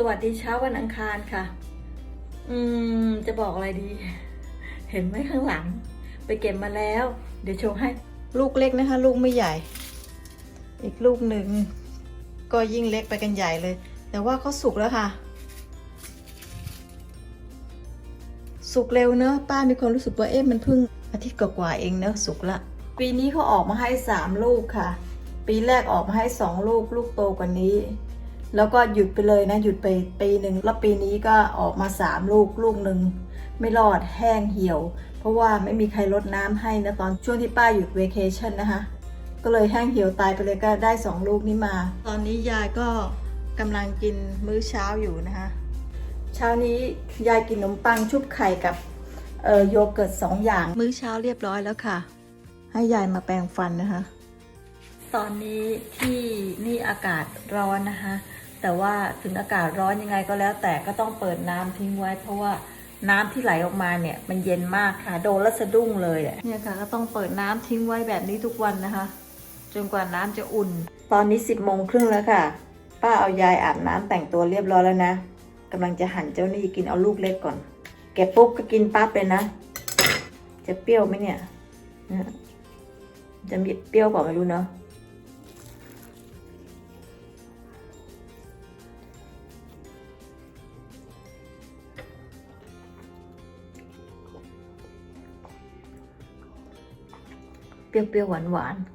สวัสดีเช้าวันอังคารค่ะ อืม จะบอกอะไรดี เห็นไหมข้างหลัง ไปเก็บมาแล้ว เดี๋ยวโชว์ให้ ลูกเล็กนะคะ ลูกไม่ใหญ่ อีกลูกหนึ่ง ก็ยิ่งเล็กไปกันใหญ่เลย แต่ว่าเขาสุกแล้วค่ะ สุกเร็วเนอะป้ามีความรู้สึกว่าเอ๊ะมันเพิ่งอาทิตย์กว่าๆเองเนอะสุกละ ปีนี้เขาออกมาให้สามลูกค่ะ ปีแรกออกมาให้สองลูก ลูกโตกว่านี้ แล้วก็หยุดไปเลยนะหยุดไปปีหนึ่งแล้วปีนี้ก็ออกมาสามลูกลูกหนึ่งไม่รอดแห้งเหี่ยว เพราะว่าไม่มีใครรดน้ำให้นะตอนช่วงที่ป้าหยุดเวเคชั่นนะคะ ก็เลยแห้งเหี่ยวตายไปเลยก็ได้สองลูกนี้มา ตอนนี้ยายก็กำลังกินมื้อเช้าอยู่นะคะ เช้านี้ยายกินขนมปังชุบไข่กับเอ่อโยเกิร์ตสองอย่าง มื้อเช้าเรียบร้อยแล้วค่ะ ให้ยายมาแปรงฟันนะคะ ตอนนี้ที่นี่อากาศร้อนนะคะ แต่ว่าถึงอากาศร้อนยังไงก็แล้ว แต่ก็ต้องเปิดน้ำทิ้งไว้ เพราะว่าน้ำที่ไหลออกมาเนี่ย มันเย็นมากค่ะ โดนแล้วสะดุ้งเลยอะเนี่ยค่ะ ก็ต้องเปิดน้ำทิ้งไว้แบบนี้ทุกวันนะคะ จนกว่าน้ำจะอุ่น ตอนนี้สิบโมงครึ่งแล้วค่ะ ป้าเอายายอาบน้ำแต่งตัวเรียบร้อยแล้วนะกำลังจะหั่นเจ้านี่กินเอาลูกเล็กก่อน แกะปุ๊บก็กินปั๊บเลยนะ จะเปรี้ยวไหมเนี่ยนะจะมีเปรี้ยวเปล่าไม่รู้เนาะ ปรี้ยวๆหวานๆ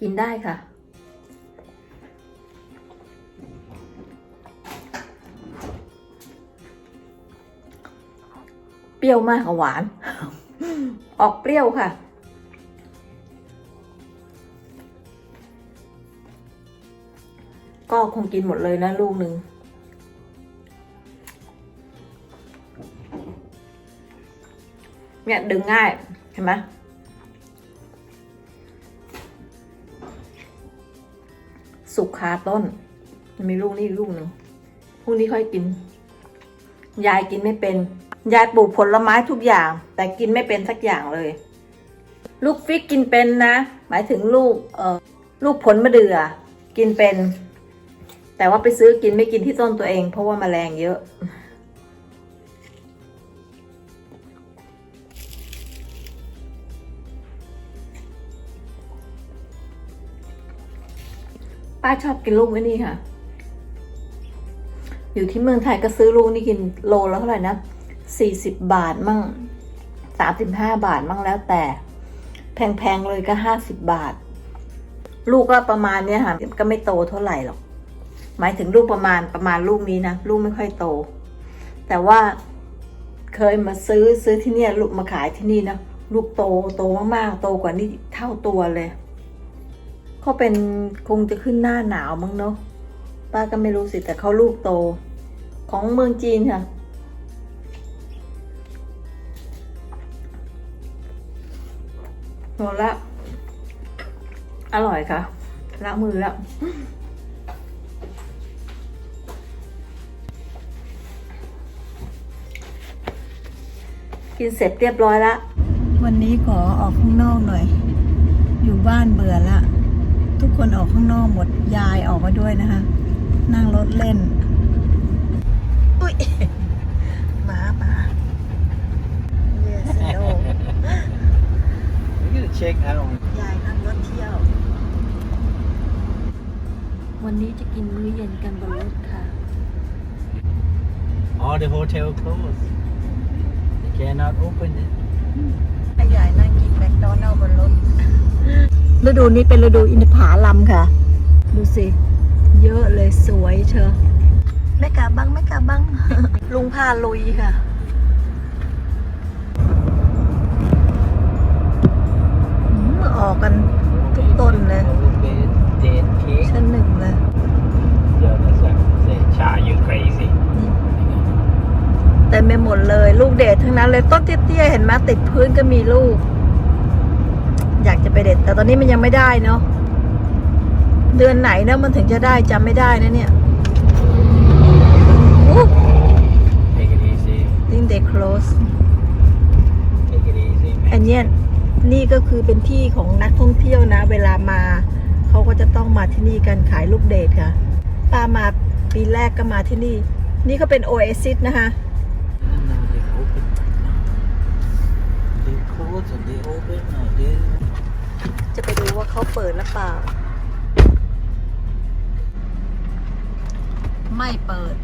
กินได้ค่ะ เปรี้ยวมากกับหวาน ออกเปรี้ยวค่ะก็คงกินหมดเลยนะลูกหนึ่ง เนี่ยดึงง่ายเห็นไหมสุกคาต้น มีลูกนี่ลูกหนึ่งพรุ่งนี้ค่อยกิน ยายกินไม่เป็น ยายปลูกผลไม้ทุกอย่าง แต่กินไม่เป็นสักอย่างเลย ลูกฟิกกินเป็นนะ หมายถึงลูกเออลูกผลมะเดื่อ กินเป็น แต่ว่าไปซื้อกินไม่กินที่ต้นตัวเอง เพราะว่าแมลงเยอะ ป้าชอบกินลูกไว้นี่ค่ะ อยู่ที่เมืองไทยก็ซื้อลูกนี่กินโลแล้วเท่าไหร่นะสี่สิบบาทมั่งสามสิบห้าบาทมั่งแล้วแต่ แพงๆเลยก็ห้าสิบบาท ลูกก็ประมาณเนี้ยค่ะก็ไม่โตเท่าไหร่หรอก หมายถึงลูกประมาณประมาณลูกนี้นะลูกไม่ค่อยโต แต่ว่าเคยมาซื้อซื้อที่เนี่ยลูกมาขายที่นี่นะลูกโตโตมากๆโตกว่านี่เท่าตัวเลย เขาเป็นคงจะขึ้นหน้าหนาวมั้งเนาะป้าก็ไม่รู้สิแต่เขาลูกโต ของเมืองจีนค่ะ หมดละ อร่อยค่ะล้างมือแล้วกินเสร็จเรียบร้อยละ วันนี้ขอออกข้างนอกหน่อย อยู่บ้านเบื่อละ ทุกคนออกข้างนอกหมดยายออกมาด้วยนะคะ นั่งรถเล่น อุ้ยหมาหมาเยสโด We're gonna check out. ยายนั่งรถเที่ยว วันนี้จะกินมื้อเย็นกันบนรถค่ะ All the hotel closed. They cannot open it. ให้ยายนั่งกินแมคโดนัลล์บนรถ ฤดูนี้เป็นฤดูอินทผลัมค่ะ ดูสิ เยอะเลยสวยเชอะไม่กล้าบังไม่กล้าบัง ลุงพาลุยค่ะอืมออกกันทุกต้นเลย Dead cake. ชั้นหนึ่งเลย Yeah, that's what I say. Cha, you crazy. เต็มไปหมดเลย ลูกเด็ดทั้งนั้นเลย ต้นเตี้ยๆเห็นไหมติดพื้นก็มีลูก อยากจะไปเด็ด แต่ตอนนี้มันยังไม่ได้เนาะเดือนไหนเนาะมันถึงจะได้จำไม่ได้นะเนี่ยอู้ Take it easy. think they close Take it easy, man. อันเนี้ยนี่ก็คือเป็นที่ของนักท่องเที่ยวนะ เวลามาเขเขาก็จะต้องมาที่นี่กันขายลูกเดทค่ะป้ามาปีแรกก็มาที่นี่ นี่ก็เป็นโอเอซิสนะคะ Now they open. They close and they open. Now they จะไปดูว่าเขาเปิดหรือเปล่า ไม่เปิด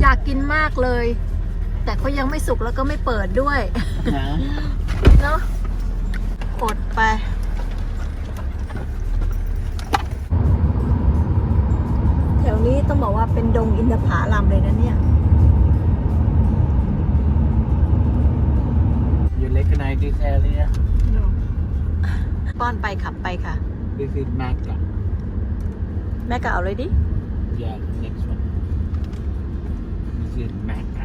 อยากกินมากเลย แต่เขายังไม่สุกแล้วก็ไม่เปิดด้วย Huh? เนาะอดไปแถวนี้ต้องบอกว่าเป็นดงอินทผลัมเลยนะเนี่ย You recognize this area? ป้อนไปขับไปค่ะ This is Macca. แม่ก็เอาเลยดิ Yeah, next one. This is Macca.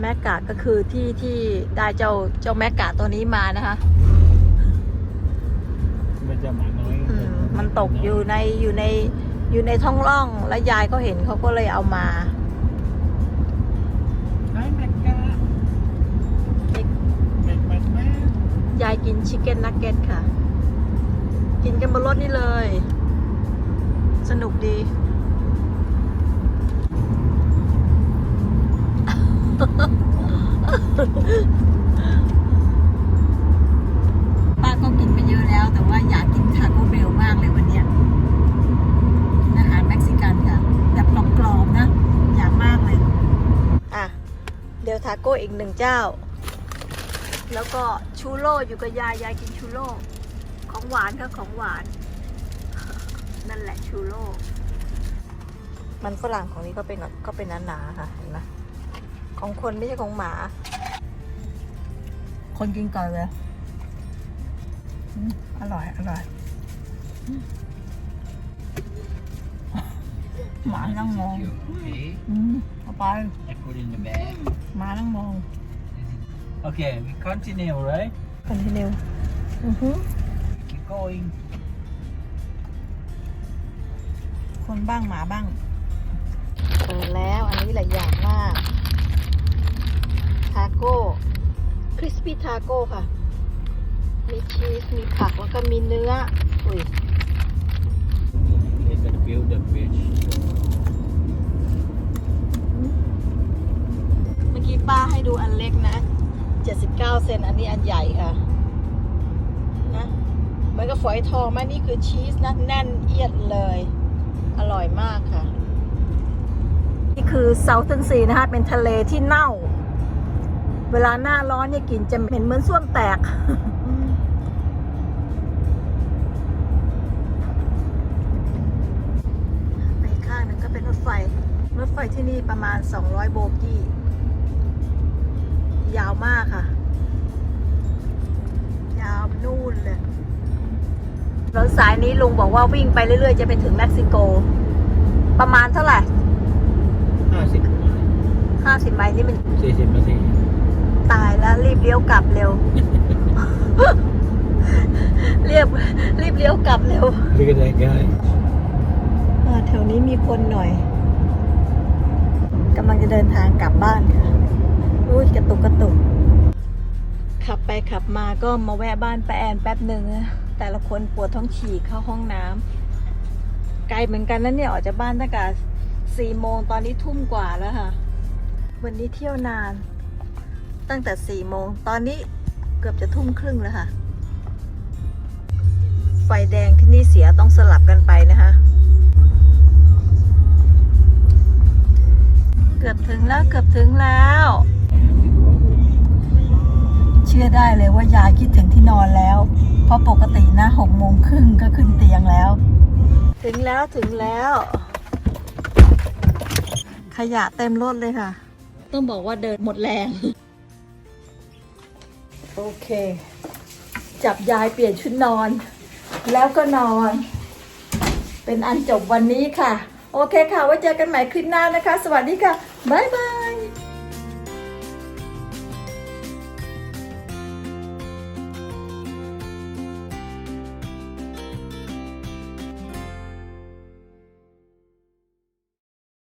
แม่กะก็คือที่ที่ได้เจ้าเจ้าแม่กะตัวนี้มานะคะ มันจะหมาน้อยอืมมันตกอยู่ในอยู่ในอยู่ในท้องร่องแล้วยายเขาเห็นเขาก็เลยเอามา ยายกินชิคเก้นนักเก็ตค่ะ กินกันบนรถนี่เลย สนุกดี ป้าก็กินไปเยอะแล้ว แต่ว่าอยากกินทาโก้เบลมากเลยวันนี้กินอาหารเม็กซิกันค่ะ แบบกรอบๆนะ อยากมากเลย อะ เดี๋ยวทาโก้อีกหนึ่งเจ้า แล้วก็ชูโร่อยู่กับยายยายกินชูโร่ของหวานค่ะของหวาน นั่นแหละชูโร่มันฝรั่งของนี้ก็เป็นก็เป็นหนาๆค่ะเห็นไหมของคนไม่ใช่ของหมา คนกินก่อนเลยอืมอร่อย อร่อยอืมหมานั่งมอง Okay, อืมเอาไป I put in the bag. หมานั่งมอง Okay, we continue, right? คอนติเนียอือฮึ Keep going. คนบ้างหมาบ้างเปิดแล้วอันนี้หลายอย่างมาก ทาโก้ คริสปี้ทาโก้ค่ะ มีชีส มีผัก แล้วก็มีเนื้อ อุ้ย They can build the bridge. เมื่อกี้ป้าให้ดูอันเล็กนะ 79 เซน อันนี้อันใหญ่ค่ะ นะมือนกับฝอยทองไหมนี่คือชีสนะแน่นเอียดเลย อร่อยมากค่ะ นี่คือเซา t ทนซีนะคะ เป็นทะเลที่เน่า เวลาหน้าร้อนเนี่ยกลิ่นจะเหม็นเหมือนส้วมแตกไปข้างหนึงก็เป็นรถไฟ รถไฟที่นี่ประมาณ 200 โบกี้ ยาวมากค่ะ ยาวไปนู่นเลยรถสายนี้ลุงบอกว่าวิ่งไปเรื่อยๆ จะไปถึงเม็กซิโก ประมาณเท่าไหร่50 50ไมล์นี่มัน40นาทีตายแล้วรีบเลี้ยวกลับเร็ว เรียบรีบเลี้ยวกลับเร็ว Look at that guy. อ่าแถวนี้มีคนหน่อยกำลังจะเดินทางกลับบ้านค่ะอุ้ ยกระตุกกระตุก ขับไปขับมาก็มาแวะบ้านป้าแอนแป๊บหนึ่งแต่ละคนปวดท้องฉี่เข้าห้องน้ำไกลเหมือนกันนะเนี่ยออกจากบ้านตั้งแต่สี่โมงตอนนี้ทุ่มกว่าแล้วค่ะ วันนี้เที่ยวนาน ตั้งแต่สี่โมงตอนนี้เกือบจะทุ่มครึ่งแล้วค่ะ ไฟแดงที่นี่เสียต้องสลับกันไปนะคะเกือบถึงแล้วเกือบถึงแล้ว เชื่อได้เลยว่ายายคิดถึงที่นอนแล้ว เพราะปกตินะหกโมงครึ่งก็ขึ้นเตียงแล้ว ถึงแล้วถึงแล้ว ขยะเต็มรถเลยค่ะ ต้องบอกว่าเดินหมดแรง โอเค จับยายเปลี่ยนชุดนอน แล้วก็นอน เป็นอันจบวันนี้ค่ะ โอเคค่ะไว้เจอกันใหม่คลิปหน้านะคะ สวัสดีค่ะ บ๊ายบาย